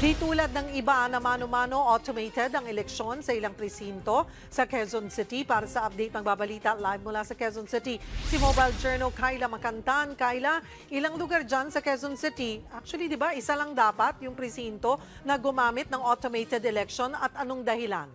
Di tulad ng iba na mano-mano automated ang eleksyon sa ilang presinto sa Quezon City. Para sa update ng babalita live mula sa Quezon City, si Mobile Journal Kyla Makantan. Kyla, ilang lugar dyan sa Quezon City? Actually, di ba, isa lang dapat yung presinto na gumamit ng automated election at anong dahilan?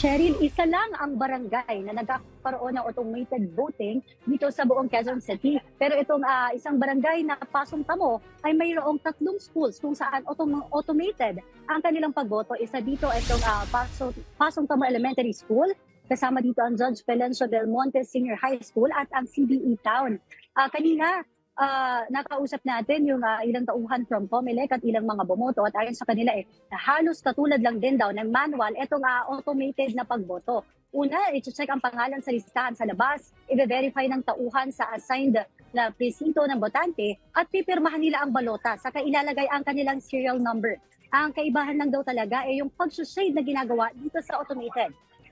Cheryl, isa lang ang barangay na nagkakaroon ng automated voting dito sa buong Quezon City. Pero itong ah, isang barangay na Pasong Tamo ay mayroong tatlong schools kung saan autom- automated ang kanilang pagboto. Isa dito itong ah, Pasong, Pasong Tamo Elementary School, kasama dito ang Judge Pelencio Del Monte Senior High School at ang CBE Town. Ah, kanina, ah, nakausap natin yung ah, ilang tauhan from Comelec at ilang mga bumoto at ayon sa kanila eh, halos katulad lang din daw ng manual itong ah, automated na pagboto. Una, i-check ang pangalan sa listahan sa labas, i-verify ng tauhan sa assigned na presinto ng botante at pipirmahan nila ang balota saka ilalagay ang kanilang serial number. Ang kaibahan lang daw talaga ay yung pag-shade na ginagawa dito sa automated.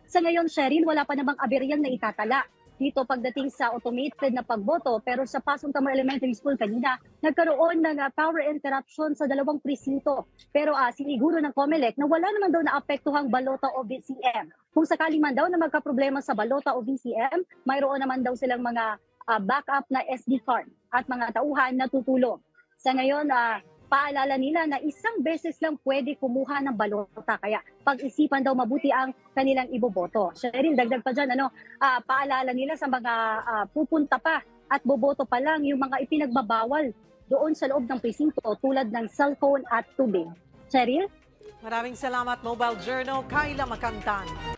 Sa ngayon, Sheryl, wala pa namang aberyan na itatala dito pagdating sa automated na pagboto. Pero sa Pasong Tamar Elementary School kanina nagkaroon ng ah, power interruption sa dalawang presinto. Pero uh, siniguro ng COMELEC na wala naman daw naapektuhang balota o VCM kung sakaling man daw na magkaproblema sa balota o VCM mayroon naman daw silang mga ah, backup na SD card at mga tauhan na tutulong. Sa ngayon ah, paalala nila na isang beses lang pwede kumuha ng balota kaya pag-isipan daw mabuti ang kanilang iboboto. Sheryl, dagdag pa dyan, ano, ah, paalala nila sa mga ah, pupunta pa at boboto pa lang yung mga ipinagbabawal doon sa loob ng presinto tulad ng cellphone at tubig. Cheryl? Maraming salamat, Mobile Journal Kyla Makantan.